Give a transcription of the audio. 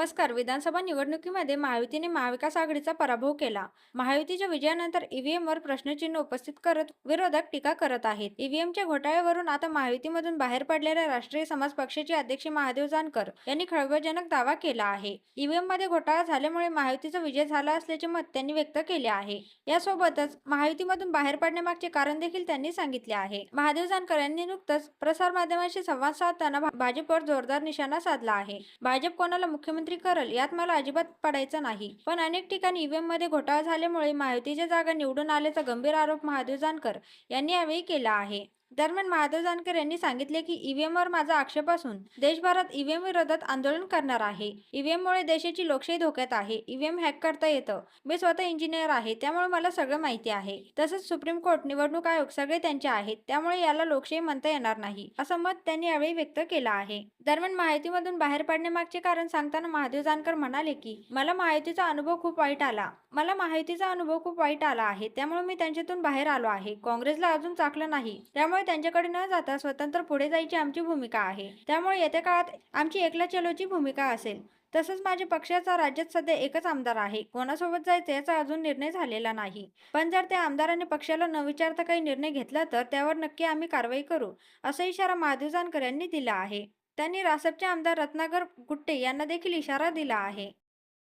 नमस्कार. विधानसभा निवडणुकीमध्ये महायुतीने महाविकास आघाडीचा पराभव केला. महायुतीच्या विजयानंतर ईव्हीएमवर प्रश्नचिन्ह उपस्थित करत विरोधक टीका करत आहेत. ईव्हीएमच्या घोटाळ्यावरून आता महायुतीमधून बाहेर पडलेल्या राष्ट्रीय समाज पक्षाचे अध्यक्ष महादेव जानकर यांनी खळबळजनक दावा केला आहे. ईव्हीएममध्ये घोटाळा झाल्यामुळे महायुतीचा विजय झाला असल्याचे मत त्यांनी व्यक्त केले आहे. यासोबतच महायुतीमधून बाहेर पडण्यामागचे कारण देखील त्यांनी सांगितले आहे. महादेव जानकर यांनी नुकतंच प्रसारमाध्यमांशी संवाद साधताना भाजपवर जोरदार निशाणा साधला आहे. भाजप कोणाला मुख्यमंत्री करल यात मला अजिबात पडायचं नाही. पण अनेक ठिकाणी ईव्हीएममध्ये घोटाळा झाल्यामुळे महायुतीच्या जागा निवडून आल्याचा गंभीर आरोप महादेव जानकर यांनी यावेळी केला आहे. दरम्यान महादेव जानकर यांनी सांगितले की ईव्हीएमवर माझा आक्षेप असून देशभरात ईव्हीएम विरोधात आंदोलन करणार आहे. ईव्हीएममुळे देशाची लोकशाही धोक्यात आहे. ईव्हीएम हॅक करता येतं. मी स्वतः इंजिनियर आहे. त्यामुळे मला सगळं माहिती आहे. तसंच सुप्रीम कोर्ट निवडणूक आयोग सगळे त्यांचे आहेत. त्यामुळे याला लोकशाही म्हणता येणार नाही असं मत त्यांनी यावेळी व्यक्त केलं आहे. दरम्यान माहितीमधून बाहेर पडण्यामागचे कारण सांगताना महादेव जानकर म्हणाले की मला माहितीचा अनुभव खूप वाईट आला. मला माहितीचा अनुभव खूप वाईट आला आहे. त्यामुळे मी त्यांच्यातून बाहेर आलो आहे. काँग्रेसला अजून चाकलं नाही. त्यामुळे त्यामुळे त्यांच्याकडे न जाता स्वतंत्र पुढे जायची आमची भूमिका आहे. त्यामुळे येत्या काळात आमची एकला चलोची भूमिका असेल. तसंच माझ्या पक्षाचा राज्यात सध्या एकच आमदार आहे. कोणासोबत जायचं याचा अजून निर्णय झालेला नाही. पण जर त्या आमदाराने पक्षाला न विचारता काही निर्णय घेतला तर त्यावर नक्की आम्ही कारवाई करू असा इशारा महादेव जानकर यांनी दिला आहे. त्यांनी रासपचे आमदार रत्नाकर गुट्टे यांना देखील इशारा दिला आहे.